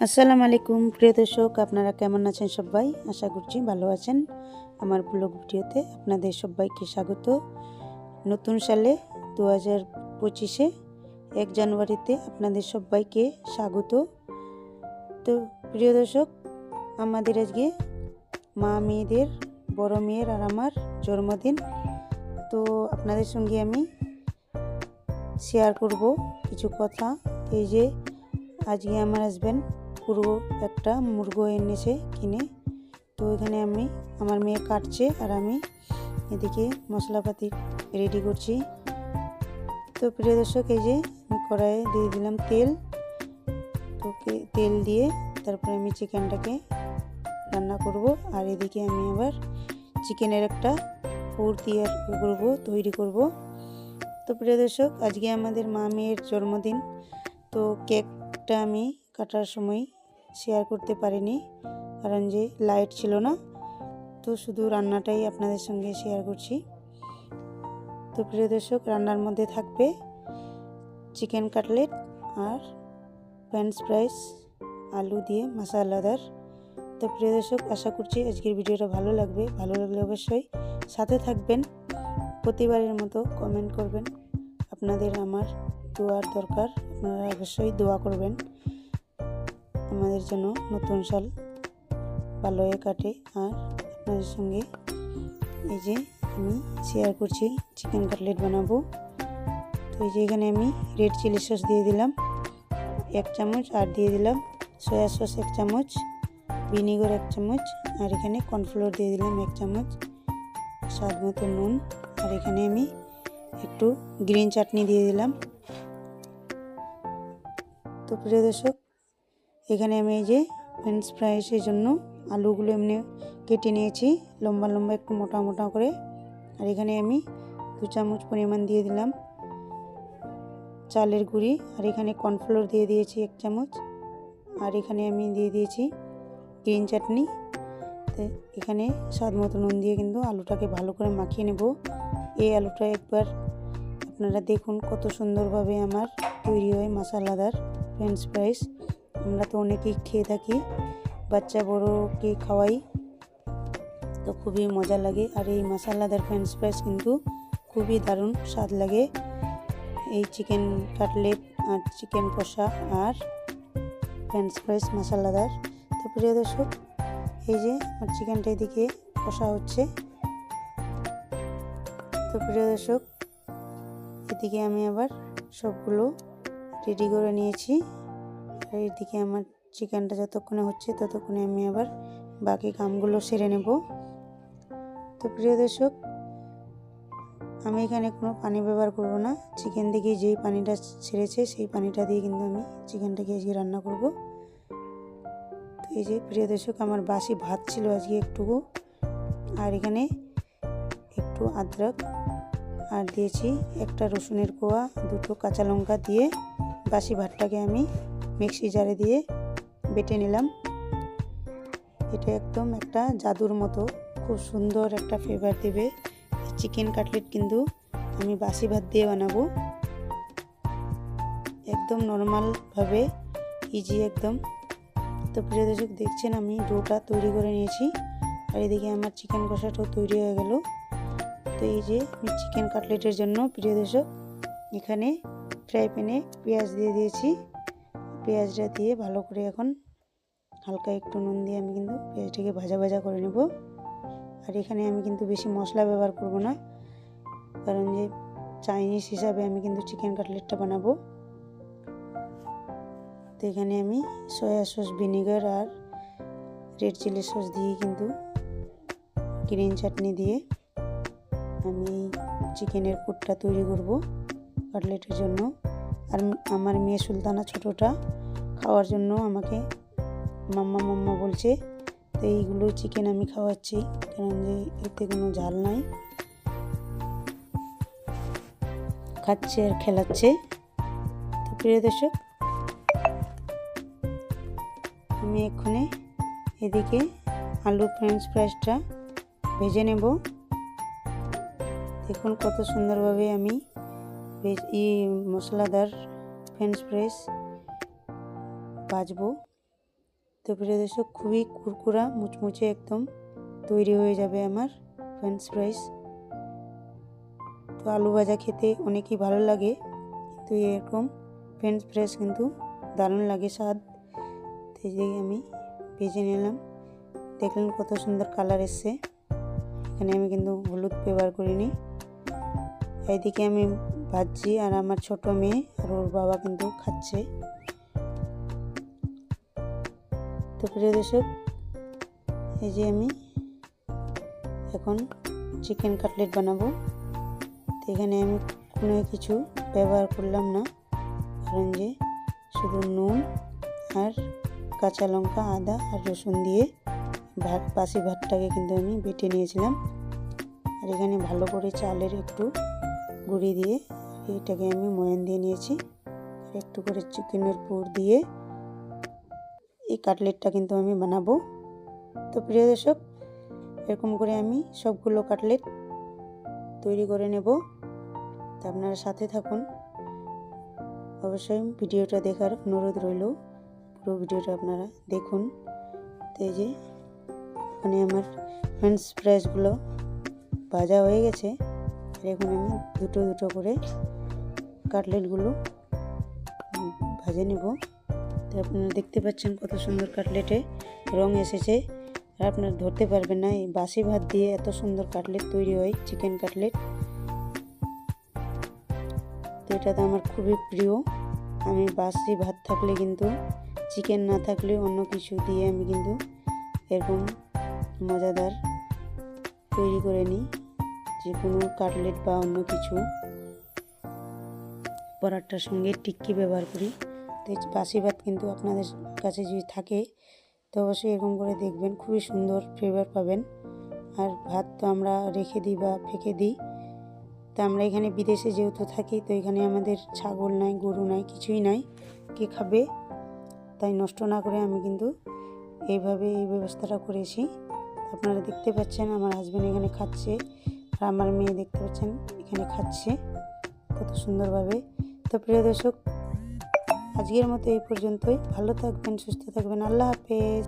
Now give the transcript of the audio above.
আসসালামু আলাইকুম, প্রিয় দর্শক, আপনারা কেমন আছেন সবাই? আশা করছি ভালো আছেন। আমার ব্লগ ভিডিওতে আপনাদের সবাইকে স্বাগত। নতুন সালে দু হাজার পঁচিশে এক জানুয়ারিতে আপনাদের সবাইকে স্বাগত। তো, প্রিয় দর্শক, আমাদের আজকে মা মেয়েদের, বড় মেয়ের আর আমার জন্মদিন। তো, আপনাদের সঙ্গে আমি শেয়ার করব কিছু কথা। এই যে, আজকে আমার হাজব্যান্ড পুরো একটা মুরগো এনেছে কিনে। তো এখানে আমি, আমার মেয়ে কাটছে আর আমি এদিকে মশলাপাতি রেডি করছি। তো প্রিয় দর্শক, এই যে আমি কড়াইয়ে দিয়ে দিলাম তেল। তো তেল দিয়ে তারপরে আমি চিকেনটাকে রান্না করব। আর এদিকে আমি আবার চিকেনের একটা পুর দিয়ে করব, তৈরি করব। তো প্রিয় দর্শক, আজকে আমাদের মা মেয়ের জন্মদিন। তো কেকটা আমি কাটার সময় শেয়ার করতে পারিনি। কারণ যে লাইট ছিল না, তো শুধু রান্নাটাই আপনাদের সঙ্গে শেয়ার করছি। তো প্রিয় দর্শক, রান্নার মধ্যে থাকবে চিকেন কাটলেট আর ফ্রেঞ্চ ফ্রাইস আলু দিয়ে মশালাদার তো প্রিয় দর্শক, আশা করছি আজকের ভিডিওটা ভালো লাগবে। ভালো লাগলে অবশ্যই সাথে থাকবেন। প্রতিবারের মতো কমেন্ট করবেন। আপনাদের আমার দোয়ার দরকার। আপনারা অবশ্যই দোয়া করবেন। আমাদের জন্য নতুন সাল ভালো হয়ে কাটে। আর আপনাদের সঙ্গে এই যে আমি শেয়ার করছি চিকেন কাটলেট বানাবো। তো এই যে এখানে আমি রেড চিলি সস দিয়ে দিলাম, এক চামচ, আর দিয়ে দিলাম সয়া সস এক চামচ ভিনিগার এক চামচ, আর এখানে কর্নফ্লোর দিয়ে দিলাম এক চামচ, স্বাদ মতো নুন। আর এখানে আমি একটু গ্রিন চাটনি দিয়ে দিলাম। তো প্রিয় দর্শক এখানে আমি এই যে ফ্রেঞ্চ ফ্রাইসের জন্য আলুগুলো এমনি কেটে নিয়েছি, লম্বা লম্বা একটু মোটা মোটা করে। আর এখানে আমি দু চামচ পরিমাণ দিয়ে দিলাম চালের গুঁড়ি। আর এখানে কর্নফ্লোর দিয়ে দিয়েছি এক চামচ। আর এখানে আমি দিয়ে দিয়েছি গ্রিন চাটনি এখানে স্বাদ মতো নুন দিয়ে কিন্তু আলুটাকে ভালো করে মাখিয়ে নেব। এই আলুটা একবার আপনারা দেখুন কত সুন্দরভাবে আমার তৈরি হয় মশালাদার ফ্রেঞ্চ ফ্রাইস আমরা তো অনেকেই খেয়ে থাকি, বাচ্চা বড়োকে খাওয়াই, তো খুবই মজা লাগে। আর এই মশালাদার ফ্রেঞ্চ ফ্রাইস কিন্তু খুবই দারুণ স্বাদ লাগে। এই চিকেন কাটলেট আর চিকেন কষা আর ফ্রেঞ্চ ফ্রাইস মশালাদার। তো প্রিয় দর্শক, এই যে আমার চিকেনটা এদিকে কষা হচ্ছে। তো প্রিয় দর্শক, এদিকে আমি আবার সবগুলো রেডি করে নিয়েছি। আর এদিকে আমার চিকেনটা যতক্ষণে হচ্ছে ততক্ষণে আমি আবার বাকি কামগুলো সেরে নেব। তো প্রিয় দর্শক, আমি এখানে কোনো পানি ব্যবহার করব না। চিকেন থেকে যেই পানিটা ছেড়েছে সেই পানিটা দিয়ে কিন্তু আমি চিকেনটাকে আজকে রান্না করব। তো এই যে প্রিয় দর্শক, আমার বাসি ভাত ছিল আজকে একটুকু। আর এখানে একটু আদ্রক আর দিয়েছি একটা রসুনের কোয়া, দুটো কাঁচা লঙ্কা দিয়ে বাসি ভাতটাকে আমি মিক্সি জারে দিয়ে বেটে নিলাম। এটা একদম একটা জাদুর মতো, খুব সুন্দর একটা ফ্লেভার দেবে। চিকেন কাটলেট কিন্তু আমি বাসি ভাত দিয়ে বানাবো। একদম নর্মালভাবে ইজি একদম। তো প্রিয় দর্শক, দেখছেন আমি ডোটা তৈরি করে নিয়েছি। আর এদিকে আমার চিকেন কষাটাও তৈরি হয়ে গেল। তো এই যে আমি চিকেন কাটলেটের জন্য, প্রিয় দর্শক, এখানে ফ্রাই প্যানে পেঁয়াজ দিয়ে দিয়েছি। পেঁয়াজটা দিয়ে ভালো করে এখন হালকা একটু নুন দিয়ে আমি কিন্তু পেঁয়াজটাকে ভাজা ভাজা করে নেব। আর এখানে আমি কিন্তু বেশি মশলা ব্যবহার করব না, কারণ যে চাইনিজ হিসাবে আমি কিন্তু চিকেন কাটলেটটা বানাবো। তো এখানে আমি সয়া সস ভিনেগার আর রেড চিলি সস দিয়ে কিন্তু গ্রিন চাটনি দিয়ে আমি চিকেনের পুরটা তৈরি করব কাটলেটের জন্য। আর আমার মেয়ে সুলতানা ছোটোটা, খাওয়ার জন্য আমাকে মাম্মা মাম্মা বলছে, তো এইগুলো চিকেন আমি খাওয়াচ্ছি, কারণ যে এতে কোনো ঝাল নাই। খাচ্ছে আর খেলাচ্ছে। তো প্রিয় দর্শক, আমি এক্ষুনি এদিকে আলু ফ্রেঞ্চ ফ্রাইসটা ভেজে নেব। দেখুন কত সুন্দরভাবে আমি ই মশলাদার ফ্রেঞ্চ ফ্রাইস ভাজবো তো প্রিয় দর্শক, খুবই কুরকুরা, মুচমুচে একদম তৈরি হয়ে যাবে আমার ফ্রেঞ্চ ফ্রাইস তো আলু ভাজা খেতে অনেকই ভালো লাগে, কিন্তু এরকম ফ্রেঞ্চ ফ্রাইস কিন্তু দারুণ লাগে স্বাদ। যে আমি ভেজে নিলাম। দেখলেন কত সুন্দর কালার এসছে। এখানে আমি কিন্তু হলুদ ব্যবহার করিনি। এইদিকে আমি ভাজছি আর আমার ছোট মেয়ে আর ওর বাবা কিন্তু খাচ্ছে। তো প্রিয় দর্শক, এই যে আমি এখন চিকেন কাটলেট বানাবো। তো এখানে আমি কোনো কিছু ব্যবহার করলাম না, কারণ যে শুধু নুন আর কাঁচা লঙ্কা, আদা আর রসুন দিয়ে ভাত, বাসি ভাতটাকে কিন্তু আমি বেটে নিয়েছিলাম। আর এখানে ভালো করে চালের একটু গুঁড়ি দিয়ে এটাকে আমি ময়ান দিয়ে নিয়েছি। একটু করে চিকেনের পুর দিয়ে এই কাটলেটটা কিন্তু আমি বানাবো। তো প্রিয় দর্শক, এরকম করে আমি সবগুলো কাটলেট তৈরি করে নেব। তা আপনারা সাথে থাকুন। অবশ্যই ভিডিওটা দেখার অনুরোধ রইল। পুরো ভিডিওটা আপনারা দেখুন। তো এই যে মানে আমার ফ্রেঞ্চ ফ্রাইসগুলো ভাজা হয়ে গেছে। এখন আমি দুটো দুটো করে কাটলেটগুলো ভাজে নেব। তো আপনারা দেখতে পাচ্ছেন কত সুন্দর কাটলেটে রং এসেছে। আর আপনারা ধরতে পারবেন না, এই বাসি ভাত দিয়ে এত সুন্দর কাটলেট তৈরি হয়, চিকেন কাটলেট। তো এটা তো আমার খুবই প্রিয়। আমি বাসি ভাত থাকলে কিন্তু, চিকেন না থাকলে অন্য কিছু দিয়ে আমি কিন্তু এরকম মজাদার তৈরি করে নিই। যে কোনো কাটলেট বা অন্য কিছু পরাটার সঙ্গে টিক্কি ব্যবহার করি। তো বাসি ভাত কিন্তু আপনাদের কাছে যদি থাকে, তো অবশ্যই এরকম করে দেখবেন, খুবই সুন্দর ফ্লেভার পাবেন। আর ভাত তো আমরা রেখে দিই বা ফেঁকে দিই। তো আমরা এখানে বিদেশে যেহেতু থাকি, তো এখানে আমাদের ছাগল নাই, গরু নাই, কিছুই নাই, কে খাবে? তাই নষ্ট না করে আমি কিন্তু এইভাবে এই ব্যবস্থাটা করেছি। আপনারা দেখতে পাচ্ছেন আমার হাজব্যান্ড এখানে খাচ্ছে। আর আমার মেয়ে দেখতে পাচ্ছেন, এখানে খাচ্ছে কত সুন্দরভাবে। তো প্রিয় দর্শক, আজকের মতো এই পর্যন্তই। ভালো থাকবেন, সুস্থ থাকবেন। আল্লাহ হাফেজ।